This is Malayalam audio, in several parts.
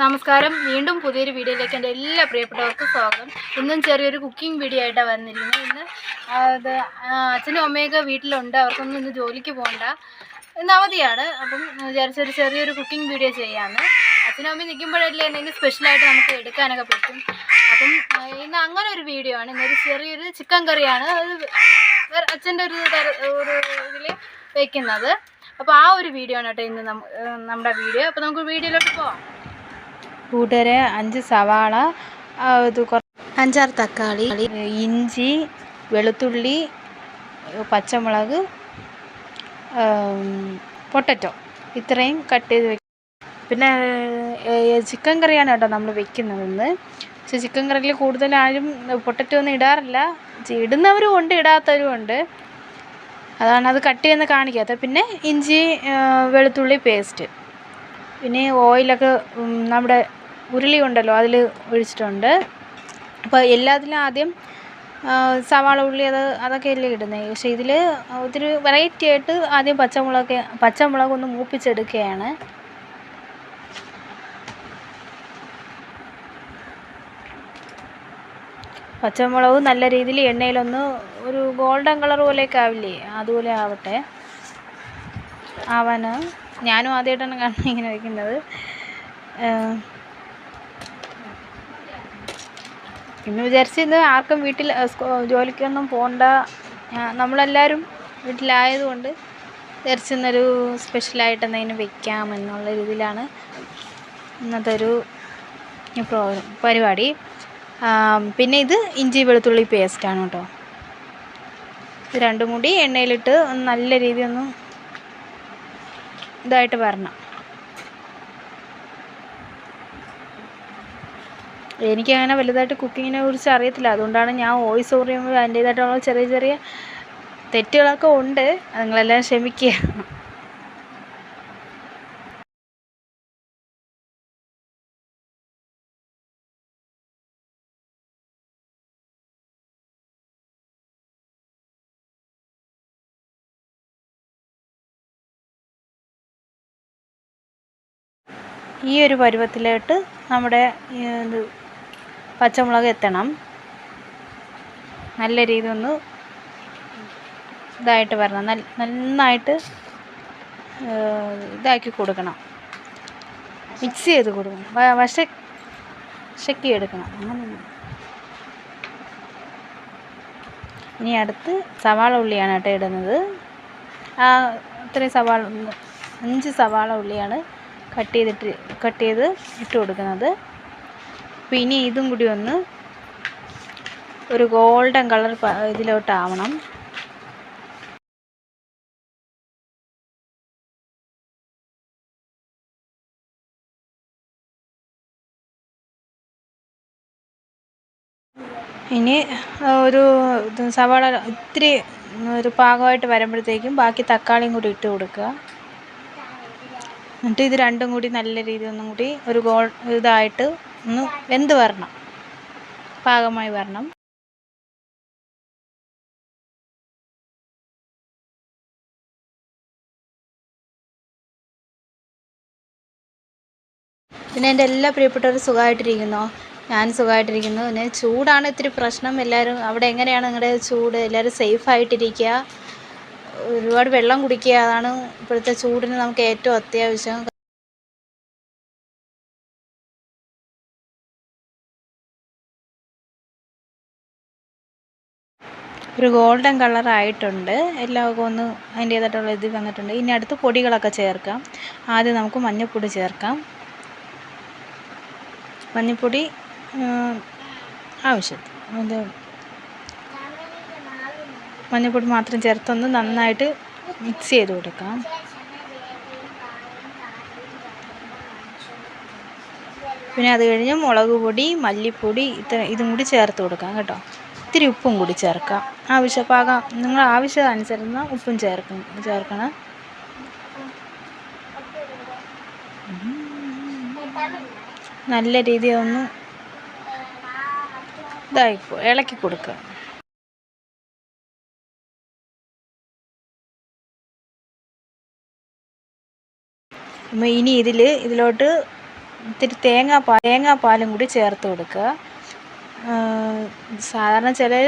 നമസ്കാരം. വീണ്ടും പുതിയൊരു വീഡിയോയിലേക്ക് എന്റെ എല്ലാ പ്രിയപ്പെട്ടവർക്കും സ്വാഗതം. ഇന്നും ചെറിയൊരു കുക്കിംഗ് വീഡിയോ ആയിട്ടാണ് വന്നിരിക്കുന്നത്. ഇന്ന് അത് അച്ഛനും അമ്മയൊക്കെ വീട്ടിലുണ്ട്. അവർക്കൊന്നും ഇന്ന് ജോലിക്ക് പോകണ്ട. ഇന്ന് അവധിയാണ്. അപ്പം വിചാരിച്ചൊരു ചെറിയൊരു കുക്കിംഗ് വീഡിയോ ചെയ്യാമെന്ന് അച്ഛനും അമ്മയും നിൽക്കുമ്പോഴല്ലേ എന്തെങ്കിലും സ്പെഷ്യലായിട്ട് നമുക്ക് എടുക്കാനൊക്കെ പറ്റും. അപ്പം ഇന്ന് അങ്ങനെ ഒരു വീഡിയോ ആണ്. ഇന്നൊരു ചെറിയൊരു ചിക്കൻ കറിയാണ്. അത് അച്ഛന്റെ ഒരു ഒരു ഇതിൽ വയ്ക്കുന്നത് അപ്പോൾ ആ ഒരു വീഡിയോ ആണ് കേട്ടോ ഇന്ന് നമ്മുടെ വീഡിയോ അപ്പോൾ നമുക്ക് വീഡിയോയിലോട്ട് പോവാം. കൂട്ടുകാരെ അഞ്ച് സവാള അഞ്ചാർ ഇത് അഞ്ചാറ് തക്കാളി ഇഞ്ചി വെളുത്തുള്ളി പച്ചമുളക് പൊട്ടറ്റോ. ഇത്രയും കട്ട് ചെയ്ത് വെക്കും പിന്നെ ചിക്കൻ കറിയാണ് കേട്ടോ നമ്മൾ വെക്കുന്നത് ഇന്ന് പക്ഷെ ചിക്കൻ കറിയിൽ കൂടുതൽ ആരും പൊട്ടറ്റോ ഒന്നും ഇടാറില്ല. ഇടുന്നവരും ഉണ്ട് ഇടാത്തവരും ഉണ്ട്. അതാണ് അത് കട്ട് ചെയ്യുന്ന കാണിക്കാത്ത പിന്നെ ഇഞ്ചി വെളുത്തുള്ളി പേസ്റ്റ്. പിന്നെ ഓയിലൊക്കെ നമ്മുടെ ഉരുളി ഉണ്ടല്ലോ അതിൽ ഒഴിച്ചിട്ടുണ്ട്. അപ്പോൾ എല്ലാത്തിലും ആദ്യം സവാള ഉള്ളി അത് അതൊക്കെ അല്ലേ ഇടുന്നത് പക്ഷെ ഇതിൽ ഒത്തിരി വെറൈറ്റി ആയിട്ട് ആദ്യം പച്ചമുളക് പച്ചമുളക് ഒന്ന് മൂപ്പിച്ചെടുക്കുകയാണ്. പച്ചമുളക് നല്ല രീതിയിൽ എണ്ണയിലൊന്ന് ഒരു ഗോൾഡൻ കളർ പോലെയൊക്കെ ആവില്ലേ? അതുപോലെ ആവട്ടെ. ആവാൻ ഞാനും ആദ്യമായിട്ടാണ് കാണുന്നത് ഇങ്ങനെ വയ്ക്കുന്നത് വിചാരിച്ച് ഇന്ന് ആർക്കും വീട്ടിൽ ജോലിക്കൊന്നും പോകണ്ട നമ്മളെല്ലാവരും വീട്ടിലായതുകൊണ്ട് വിചാരിച്ച് ഇന്നൊരു സ്പെഷ്യലായിട്ട് എന്തെങ്കിലും വെക്കാം എന്നുള്ള രീതിയിലാണ് ഇന്നത്തെ ഒരു പ്രോഗ്രാം പരിപാടി പിന്നെ ഇത് ഇഞ്ചി വെളുത്തുള്ളി പേസ്റ്റാണ് കേട്ടോ. ഇത് രണ്ടും കൂടി എണ്ണയിലിട്ട് നല്ല രീതിയൊന്നും ഇതായിട്ട് വരണം. എനിക്കങ്ങനെ വലുതായിട്ട് കുക്കിങ്ങിനെ കുറിച്ച് അറിയത്തില്ല. അതുകൊണ്ടാണ് ഞാൻ വോയിസ് ഓവർ ചെയ്യുമ്പോൾ അതിന്റേതായിട്ടുള്ള ചെറിയ ചെറിയ തെറ്റുകളൊക്കെ ഉണ്ട്. നിങ്ങളെല്ലാം ക്ഷമിക്കുക. ഈ ഒരു പരുവത്തിലോട്ട് നമ്മുടെ പച്ചമുളക് എത്തണം. നല്ല രീതി ഒന്ന് ഇതായിട്ട് വരണം. നന്നായിട്ട് ഇതാക്കി കൊടുക്കണം. മിക്സ് ചെയ്ത് കൊടുക്കണം. വശ ശക്കി എടുക്കണം. അങ്ങനെ ഇനി അടുത്ത് സവാള ഉള്ളിയാണ് കേട്ടോ ഇടുന്നത്. ആ ഇത്രയും സവാള അഞ്ച് സവാള ഉള്ളിയാണ് കട്ട് ചെയ്തിട്ട് കട്ട് ചെയ്ത് ഇട്ട് കൊടുക്കുന്നത്. അപ്പോൾ ഇനി ഇതും കൂടി ഒന്ന് ഒരു ഗോൾഡൻ കളർ ഇതിലോട്ടാവണം. ഇനി ഒരു സവാള ഇത്തിരി ഒരു പാകമായിട്ട് വരുമ്പോഴത്തേക്കും ബാക്കി തക്കാളിയും കൂടി ഇട്ട് കൊടുക്കുക. എന്നിട്ട് ഇത് രണ്ടും കൂടി നല്ല രീതിയിൽ ഒന്നും കൂടി ഒരു ഗോൾ ഇതായിട്ട് ഒന്ന് വെന്ത് വരണം. പാകമായി വരണം. പിന്നെ എന്റെ എല്ലാ പ്രിയപ്പെട്ടവരും സുഖമായിട്ടിരിക്കുന്നോ? ഞാൻ സുഖമായിട്ടിരിക്കുന്നു. പിന്നെ ചൂടാണ് ഇത്തിരി പ്രശ്നം. എല്ലാവരും അവിടെ എങ്ങനെയാണ് നിങ്ങളുടെ ചൂട്? എല്ലാവരും സേഫ് ആയിട്ടിരിക്കുക ഒരുപാട് വെള്ളം കുടിക്കുക. അതാണ് ഇപ്പോഴത്തെ ചൂടിന് നമുക്ക് ഏറ്റവും അത്യാവശ്യം. ഒരു ഗോൾഡൻ കളർ ആയിട്ടുണ്ട്. എല്ലാവർക്കും ഒന്ന് അതിന്റേതായിട്ടുള്ള ഇത് വന്നിട്ടുണ്ട്. ഇനി അടുത്ത് പൊടികളൊക്കെ ചേർക്കാം. ആദ്യം നമുക്ക് മഞ്ഞൾപ്പൊടി ചേർക്കാം. മഞ്ഞൾപ്പൊടി ആവശ്യത്തിന്. ഇത് മഞ്ഞൾപ്പൊടി മാത്രം ചേർത്തൊന്ന് നന്നായിട്ട് മിക്സ് ചെയ്ത് കൊടുക്കാം. പിന്നെ അത് കഴിഞ്ഞ് മുളക് പൊടി മല്ലിപ്പൊടി ഇത്ര ഇതും കൂടി ചേർത്ത് കൊടുക്കാം കേട്ടോ. ഇത്തിരി ഉപ്പും കൂടി ചേർക്കാം. ആവശ്യപാകം നിങ്ങൾ ആവശ്യം അനുസരിച്ച് ഉപ്പും ചേർക്കും. ചേർക്കണം. നല്ല രീതിയിൽ ഒന്ന് ഇതായി ഇളക്കി കൊടുക്കുക. ഇനി ഇതിൽ ഇതിലോട്ട് ഇത്തിരി തേങ്ങാപ്പാൽ തേങ്ങാപ്പാലും കൂടി ചേർത്ത് കൊടുക്കുക. സാധാരണ ചിലർ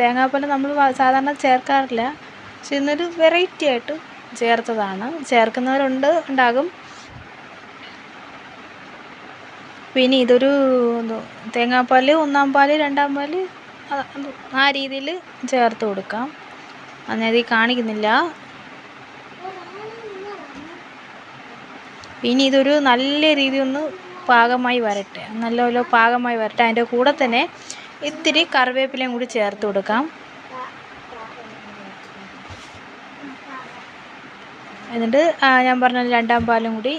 തേങ്ങാപ്പാൽ നമ്മൾ സാധാരണ ചേർക്കാറില്ല. പക്ഷെ ഇന്നൊരു വെറൈറ്റി ആയിട്ട് ചേർത്തതാണ്. ചേർക്കുന്നവരുണ്ട് ഉണ്ടാകും. പിന്നെ ഇതൊരു ഇത് തേങ്ങാപ്പാൽ ഒന്നാം പാൽ രണ്ടാം പാൽ ആ രീതിയിൽ ചേർത്ത് കൊടുക്കാം. അന്നേരം ഈ കാണിക്കുന്നില്ല. പിന്നെ ഇതൊരു നല്ല രീതി ഒന്ന് പാകമായി വരട്ടെ. നല്ലപോലെ പാകമായി വരട്ടെ. അതിന്റെ കൂടെ തന്നെ ഇത്തിരി കറിവേപ്പിലയും കൂടി ചേർത്ത് കൊടുക്കാം. എന്നിട്ട് ഞാൻ പറഞ്ഞ രണ്ടാം പാലും കൂടി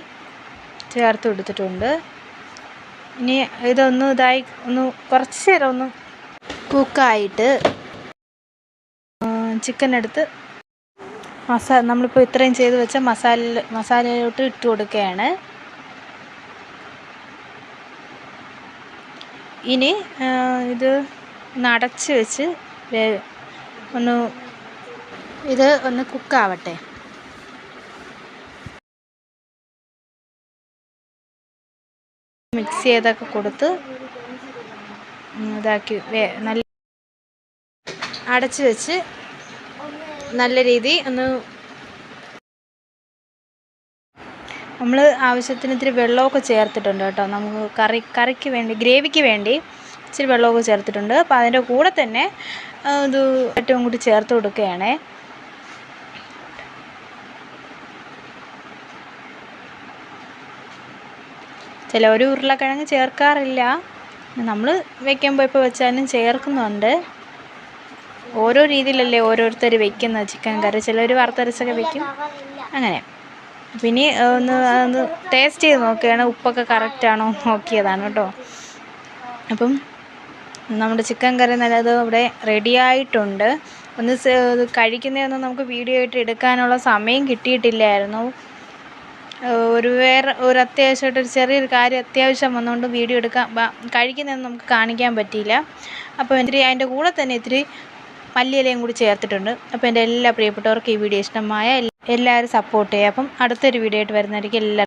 ചേർത്ത് കൊടുത്തിട്ടുണ്ട്. ഇനി ഇതൊന്ന് ഇതായി ഒന്ന് കുറച്ച് നേരം ഒന്ന് കുക്കായിട്ട് ചിക്കൻ എടുത്ത് മസാല നമ്മളിപ്പോൾ ഇത്രയും ചെയ്ത് വെച്ച മസാല മസാലയിലോട്ട് ഇട്ട് കൊടുക്കുകയാണ്. ഇനി ഇത് നടച്ച് വെച്ച് ഒന്ന് ഇത് ഒന്ന് കുക്കാവട്ടെ. മിക്സ് ചെയ്തൊക്കെ കൊടുത്ത് ഇതാക്കി നല്ല അടച്ച് വെച്ച് നല്ല രീതി ഒന്ന് നമ്മൾ ആവശ്യത്തിന് ഇത്തിരി വെള്ളമൊക്കെ ചേർത്തിട്ടുണ്ട് കേട്ടോ. നമുക്ക് കറി കറിക്ക് വേണ്ടി ഗ്രേവിക്ക് വേണ്ടി ഇച്ചിരി വെള്ളമൊക്കെ ചേർത്തിട്ടുണ്ട്. അപ്പോൾ അതിന്റെ കൂടെ തന്നെ ഇത് ഏറ്റവും കൂടി ചേർത്ത് കൊടുക്കുകയാണേ. ഒരു ഉരുളക്കിഴങ്ങ് ചേർക്കാറില്ല. നമ്മൾ വെക്കുമ്പോൾ ഇപ്പോൾ വെച്ചാലും ചേർക്കുന്നുണ്ട്. ഓരോ രീതിയിലല്ലേ ഓരോരുത്തർ വെക്കുന്നത് ചിക്കൻ കറി. ചിലർ വറുത്തരച്ചൊക്കെ വെക്കും. അങ്ങനെ. പിന്നെ ഒന്ന് ഒന്ന് ടേസ്റ്റ് ചെയ്ത് നോക്കുകയാണ്. ഉപ്പൊക്കെ കറക്റ്റാണോ നോക്കിയതാണ് കേട്ടോ. അപ്പം നമ്മുടെ ചിക്കൻ കറി നല്ലത് ഇവിടെ റെഡിയായിട്ടുണ്ട് ഒന്ന് കഴിക്കുന്നതൊന്നും നമുക്ക് വീഡിയോ ആയിട്ട് എടുക്കാനുള്ള സമയം കിട്ടിയിട്ടില്ലായിരുന്നു. ഒരു വേറെ ഒരു അത്യാവശ്യമായിട്ട് ഒരു ചെറിയൊരു കാര്യം അത്യാവശ്യം വന്നുകൊണ്ട് വീഡിയോ എടുക്കാൻ കഴിക്കുന്നതൊന്നും നമുക്ക് കാണിക്കാൻ പറ്റിയില്ല. അപ്പോൾ ഇത്തിരി അതിന്റെ കൂടെ തന്നെ ഇത്തിരി മല്ലിയിലയും കൂടി ചേർത്തിട്ടുണ്ട്. അപ്പോൾ എന്റെ എല്ലാ പ്രിയപ്പെട്ടവർക്കും ഈ വീഡിയോ ഇഷ്ടമായ എല്ലാവരും സപ്പോർട്ട് ചെയ്യുക. അപ്പം അടുത്തൊരു വീഡിയോ ആയിട്ട് വരുന്നതായിരിക്കും. എല്ലാ